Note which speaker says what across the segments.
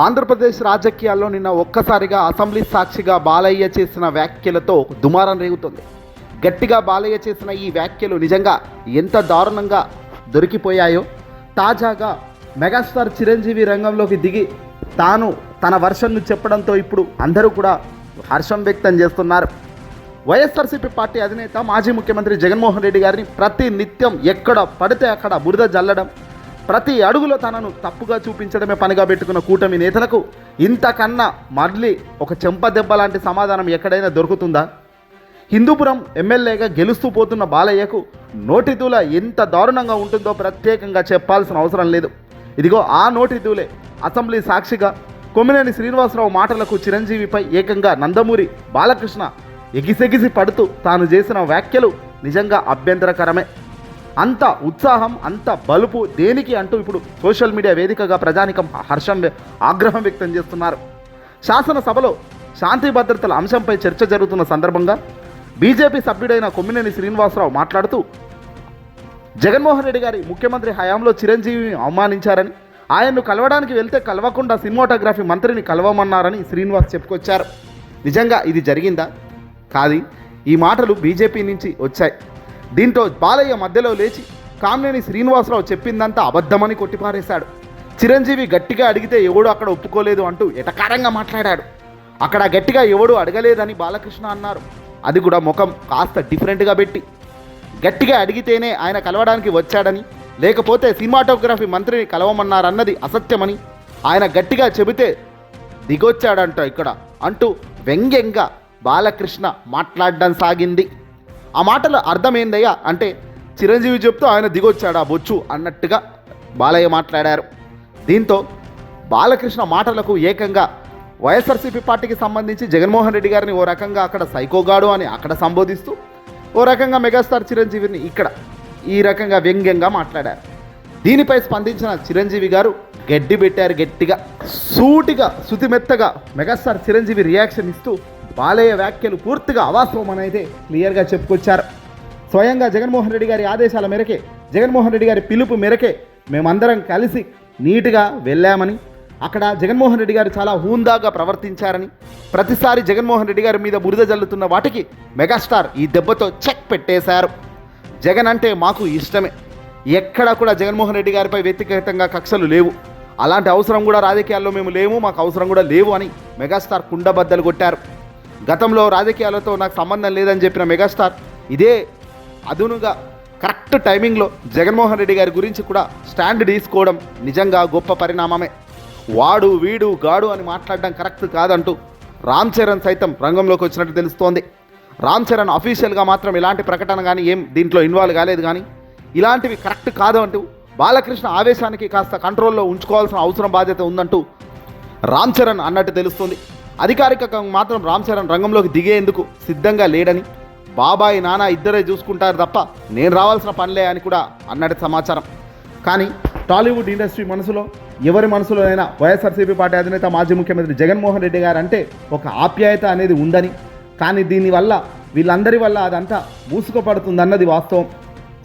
Speaker 1: ఆంధ్రప్రదేశ్ రాజకీయాల్లో నిన్న ఒక్కసారిగా అసెంబ్లీ సాక్షిగా బాలయ్య చేసిన వ్యాఖ్యలతో దుమారం రేగుతుంది. గట్టిగా బాలయ్య చేసిన ఈ వ్యాఖ్యలు నిజంగా ఎంత దారుణంగా దొరికిపోయాయో? తాజాగా మెగాస్టార్ చిరంజీవి రంగంలోకి దిగి తాను తన వర్షన్ను చెప్పడంతో ఇప్పుడు అందరూ కూడా హర్షం వ్యక్తం చేస్తున్నారు. వైఎస్ఆర్సీపీ పార్టీ అధినేత మాజీ ముఖ్యమంత్రి జగన్మోహన్ రెడ్డి గారిని ప్రతి నిత్యం ఎక్కడ పడితే అక్కడ బురద జల్లడం ప్రతి అడుగులో తనను తప్పుగా చూపించడమే పనిగా పెట్టుకున్న కూటమి నేతలకు ఇంతకన్నా మళ్ళీ ఒక చెంప దెబ్బ లాంటి సమాధానం ఎక్కడైనా దొరుకుతుందా? హిందూపురం ఎమ్మెల్యేగా గెలుస్తూ పోతున్న బాలయ్యకు నోటిదూల ఎంత దారుణంగా ఉంటుందో ప్రత్యేకంగా చెప్పాల్సిన అవసరం లేదు. ఇదిగో ఆ నోటిదూలే అసెంబ్లీ సాక్షిగా కొమ్మినేని శ్రీనివాసరావు మాటలకు చిరంజీవిపై ఏకంగా నందమూరి బాలకృష్ణ ఎగిసెగిసి పడుతూ తాను చేసిన వ్యాఖ్యలు నిజంగా అభ్యంతరకరమే. అంత ఉత్సాహం అంత బలుపు దేనికి అంటూ ఇప్పుడు సోషల్ మీడియా వేదికగా ప్రజానికం హర్షం వ్య- ఆగ్రహం వ్యక్తం చేస్తున్నారు. శాసనసభలో శాంతి భద్రతల అంశంపై చర్చ జరుగుతున్న సందర్భంగా బీజేపీ సభ్యుడైన కొమ్మినేని శ్రీనివాసరావు మాట్లాడుతూ జగన్మోహన్ రెడ్డి గారి ముఖ్యమంత్రి హయాంలో చిరంజీవిని అవమానించారని ఆయన్ను కలవడానికి వెళ్తే కలవకుండా సినిమాటోగ్రఫీ మంత్రిని కలవమన్నారని శ్రీనివాస్ చెప్పుకొచ్చారు. నిజంగా ఇది జరిగిందా? కాదు. ఈ మాటలు బీజేపీ నుంచి వచ్చాయి. దీంతో బాలయ్య మధ్యలో లేచి కామినేని శ్రీనివాసరావు చెప్పిందంతా అబద్ధమని కొట్టిపారేశాడు. చిరంజీవి గట్టిగా అడిగితే ఎవడు అక్కడ ఒప్పుకోలేదు అంటూ ఎటకారంగా మాట్లాడాడు. అక్కడ గట్టిగా ఎవడు అడగలేదని బాలకృష్ణ అన్నారు. అది కూడా ముఖం కాస్త డిఫరెంట్గా పెట్టి. గట్టిగా అడిగితేనే ఆయన కలవడానికి వచ్చాడని లేకపోతే సినిమాటోగ్రఫీ మంత్రిని కలవమన్నారన్నది అసత్యమని ఆయన గట్టిగా చెబితే దిగొచ్చాడంట ఇక్కడ అంటూ వ్యంగ్యంగా బాలకృష్ణ మాట్లాడడం సాగింది. ఆ మాటల అర్థం ఏందయ్యా అంటే చిరంజీవి చెప్తూ ఆయన దిగొచ్చాడా బొచ్చు అన్నట్టుగా బాలయ్య మాట్లాడారు. దీంతో బాలకృష్ణ మాటలకు ఏకంగా వైఎస్ఆర్సీపీ పార్టీకి సంబంధించి జగన్మోహన్ రెడ్డి గారిని ఓ రకంగా అక్కడ సైకోగాడు అని అక్కడ సంబోధిస్తూ ఓ రకంగా మెగాస్టార్ చిరంజీవిని ఇక్కడ ఈ రకంగా వ్యంగ్యంగా మాట్లాడారు. దీనిపై స్పందించిన చిరంజీవి గారు గడ్డి పెట్టారు గట్టిగా సూటిగా శుతిమెత్తగా మెగాస్టార్ చిరంజీవి రియాక్షన్ ఇస్తూ బాలయ్య వ్యాఖ్యలు పూర్తిగా అవాస్తవం అనేది క్లియర్గా చెప్పుకొచ్చారు. స్వయంగా జగన్మోహన్ రెడ్డి గారి ఆదేశాల మేరకే జగన్మోహన్ రెడ్డి గారి పిలుపు మేరకే మేమందరం కలిసి నీట్గా వెళ్ళామని అక్కడ జగన్మోహన్ రెడ్డి గారు చాలా హూందాగా ప్రవర్తించారని ప్రతిసారి జగన్మోహన్ రెడ్డి గారి మీద బురద జల్లుతున్న వాటికి మెగాస్టార్ ఈ దెబ్బతో చెక్ పెట్టేశారు. జగన్ అంటే మాకు ఇష్టమే. ఎక్కడ కూడా జగన్మోహన్ రెడ్డి గారిపై వ్యక్తిగతంగా కక్షలు లేవు. అలాంటి అవసరం కూడా రాజకీయాల్లో మేము లేము మాకు అవసరం కూడా లేవు అని మెగాస్టార్ కుండబద్దలు కొట్టారు. గతంలో రాజకీయాలతో నాకు సంబంధం లేదని చెప్పిన మెగాస్టార్ ఇదే అదునుగా కరెక్ట్ టైమింగ్లో జగన్మోహన్ రెడ్డి గారి గురించి కూడా స్టాండ్ తీసుకోవడం నిజంగా గొప్ప పరిణామమే. వాడు వీడు గాడు అని మాట్లాడడం కరెక్ట్ కాదంటూ రామ్ చరణ్ సైతం రంగంలోకి వచ్చినట్టు తెలుస్తోంది. రామ్ చరణ్ అఫీషియల్గా మాత్రం ఇలాంటి ప్రకటన కానీ ఏం దీంట్లో ఇన్వాల్వ్ కాలేదు కానీ ఇలాంటివి కరెక్ట్ కాదు అంటూ బాలకృష్ణ ఆవేశానికి కాస్త కంట్రోల్లో ఉంచుకోవాల్సిన అవసరం బాధ్యత ఉందంటూ రామ్ చరణ్ అన్నట్టు తెలుస్తుంది. అధికారికంగా మాత్రం రామ్ చరణ్ రంగంలోకి దిగేందుకు సిద్ధంగా లేడని బాబాయ్ నాన్న ఇద్దరే చూసుకుంటారు తప్ప నేను రావాల్సిన పనిలే అని కూడా అన్నట్టు సమాచారం. కానీ టాలీవుడ్ ఇండస్ట్రీ మనసులో ఎవరి మనసులోనైనా వైఎస్ఆర్సీపీ పార్టీ అధినేత మాజీ ముఖ్యమంత్రి జగన్మోహన్ రెడ్డి గారు అంటే ఒక ఆప్యాయత అనేది ఉందని. కానీ దీనివల్ల వీళ్ళందరి వల్ల అదంతా మూసుకుపడుతుందన్నది వాస్తవం.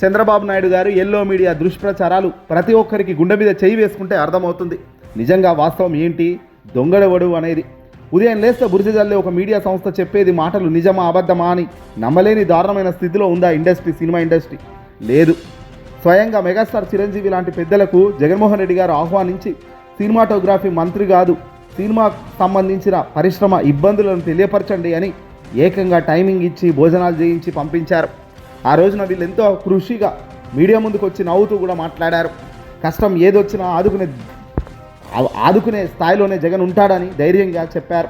Speaker 1: చంద్రబాబు నాయుడు గారు ఎల్లో మీడియా దుష్ప్రచారాలు ప్రతి ఒక్కరికి గుండె మీద చేయి వేసుకుంటే అర్థమవుతుంది. నిజంగా వాస్తవం ఏంటి? దొంగడవడు అనేది. ఉదయం లేస్తే బురిజ జల్లే ఒక మీడియా సంస్థ చెప్పేది మాటలు నిజమా అబద్ధమా అని నమ్మలేని దారుణమైన స్థితిలో ఉందా ఇండస్ట్రీ సినిమా ఇండస్ట్రీ? లేదు. స్వయంగా మెగాస్టార్ చిరంజీవి లాంటి పెద్దలకు జగన్మోహన్ రెడ్డి గారు ఆహ్వానించి సినిమాటోగ్రఫీ మంత్రి కాదు సినిమా సంబంధించిన పరిశ్రమ ఇబ్బందులను తెలియపరచండి అని ఏకంగా టైమింగ్ ఇచ్చి భోజనాలు చేయించి పంపించారు. ఆ రోజున వీళ్ళు ఎంతో కృషిగా మీడియా ముందుకు వచ్చి నవ్వుతూ కూడా మాట్లాడారు. కష్టం ఏదొచ్చినా ఆదుకునే ఆదుకునే స్థాయిలోనే జగన్ ఉంటాడని ధైర్యంగా చెప్పారు.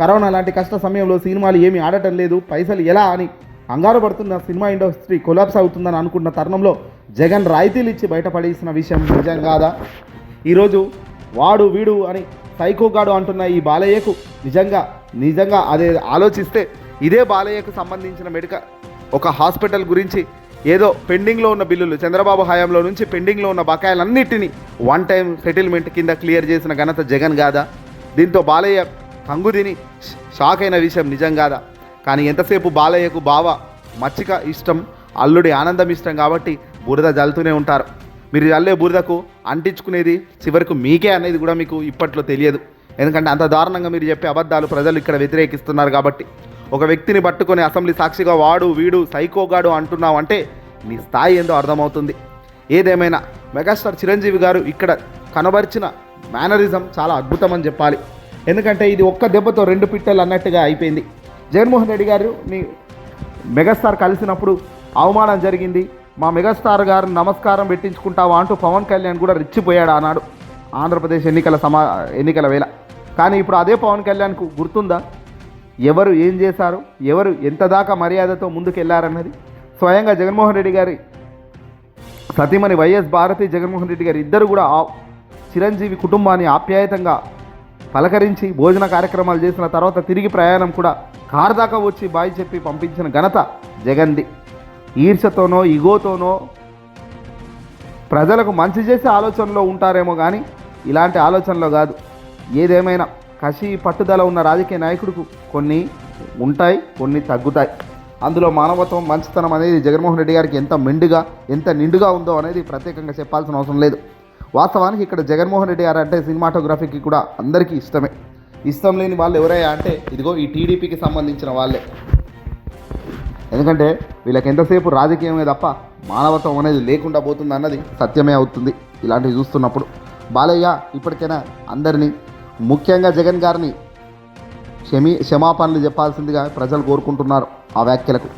Speaker 1: కరోనా లాంటి కష్ట సమయంలో సినిమాలు ఏమీ ఆడటం లేదు పైసలు ఎలా అని కంగారు పడుతున్న సినిమా ఇండస్ట్రీ కొలాప్స్ అవుతుందని అనుకున్న తరుణంలో జగన్ రాయితీలు ఇచ్చి బయటపడేసిన విషయం నిజం కాదా? ఈరోజు వాడు వీడు అని సైకోగాడు అంటున్న ఈ బాలయ్యకు నిజంగా నిజంగా అదే ఆలోచిస్తే ఇదే బాలయ్యకు సంబంధించిన మెడికల్ ఒక హాస్పిటల్ గురించి ఏదో పెండింగ్లో ఉన్న బిల్లులు చంద్రబాబు హయాంలో నుంచి పెండింగ్లో ఉన్న బకాయిలన్నిటినీ వన్ టైం సెటిల్మెంట్ కింద క్లియర్ చేసిన ఘనత జగన్ కాదా దీంతో బాలయ్య కంగు షాక్ అయిన విషయం నిజం కాదా కానీ ఎంతసేపు బాలయ్యకు బావ మచ్చిక ఇష్టం అల్లుడి ఆనందం ఇష్టం కాబట్టి బురద జల్లుతూనే ఉంటారు. మీరు జల్లే బురదకు అంటించుకునేది చివరకు మీకే అనేది కూడా మీకు ఇప్పట్లో తెలియదు. ఎందుకంటే అంత దారుణంగా మీరు చెప్పే అబద్ధాలు ప్రజలు ఇక్కడ వ్యతిరేకిస్తున్నారు కాబట్టి. ఒక వ్యక్తిని పట్టుకొని అసెంబ్లీ సాక్షిగా వాడు వీడు సైకోగాడు అంటున్నావు అంటే నీ స్థాయి ఏందో అర్థమవుతుంది. ఏదేమైనా మెగాస్టార్ చిరంజీవి గారు ఇక్కడ కనబరిచిన మేనరిజం చాలా అద్భుతం అని చెప్పాలి. ఎందుకంటే ఇది ఒక్క దెబ్బతో రెండు పిట్టలు అన్నట్టుగా అయిపోయింది. జగన్మోహన్ రెడ్డి గారు నీ మెగాస్టార్ కలిసినప్పుడు అవమానం జరిగింది. మా మెగాస్టార్ గారు నమస్కారం పెట్టించుకుంటావా అంటూ పవన్ కళ్యాణ్ కూడా రెచ్చిపోయాడు ఆనాడు. ఆంధ్రప్రదేశ్ ఎన్నికల సమా ఎన్నికల వేళ. కానీ ఇప్పుడు అదే పవన్ కళ్యాణ్కు గుర్తుందా? ఎవరు ఏం చేశారు? ఎవరు ఎంత దాకా మర్యాదతో ముందుకెళ్ళారన్నది? స్వయంగా జగన్మోహన్ రెడ్డి గారి సతీమణి వైఎస్ భారతి జగన్మోహన్ రెడ్డి గారు ఇద్దరు కూడా చిరంజీవి కుటుంబాన్ని ఆప్యాయతంగా పలకరించి భోజన కార్యక్రమాలు చేసిన తర్వాత తిరిగి ప్రయాణం కూడా కారు దాకా వచ్చి బాయ్ చెప్పి పంపించిన ఘనత జగన్ది. ఈర్షతోనో ఇగోతోనో ప్రజలకు మంచి చేసే ఆలోచనలో ఉంటారేమో కానీ ఇలాంటి ఆలోచనలో కాదు. ఏదేమైనా కసి పట్టుదల ఉన్న రాజకీయ నాయకుడికి కొన్ని ఉంటాయి కొన్ని తగ్గుతాయి. అందులో మానవత్వం మంచితనం అనేది జగన్మోహన్ రెడ్డి గారికి ఎంత మెండుగా ఎంత నిండుగా ఉందో అనేది ప్రత్యేకంగా చెప్పాల్సిన అవసరం లేదు. వాస్తవానికి ఇక్కడ జగన్మోహన్ రెడ్డి గారు అంటే సినిమాటోగ్రఫీకి కూడా అందరికీ ఇష్టమే. ఇష్టం లేని వాళ్ళు ఎవరయ్యా అంటే ఇదిగో ఈ టీడీపీకి సంబంధించిన వాళ్ళే. ఎందుకంటే వీళ్ళకి ఎంతసేపు రాజకీయమే తప్ప మానవత్వం అనేది లేకుండా పోతుంది అన్నది సత్యమే అవుతుంది ఇలాంటివి చూస్తున్నప్పుడు. బాలయ్య ఇప్పటికైనా అందరినీ ముఖ్యంగా జగన్ గారిని క్షమి క్షమాపణలు చెప్పాల్సిందిగా ప్రజలు కోరుకుంటున్నారు ఆ వ్యాఖ్యలకు.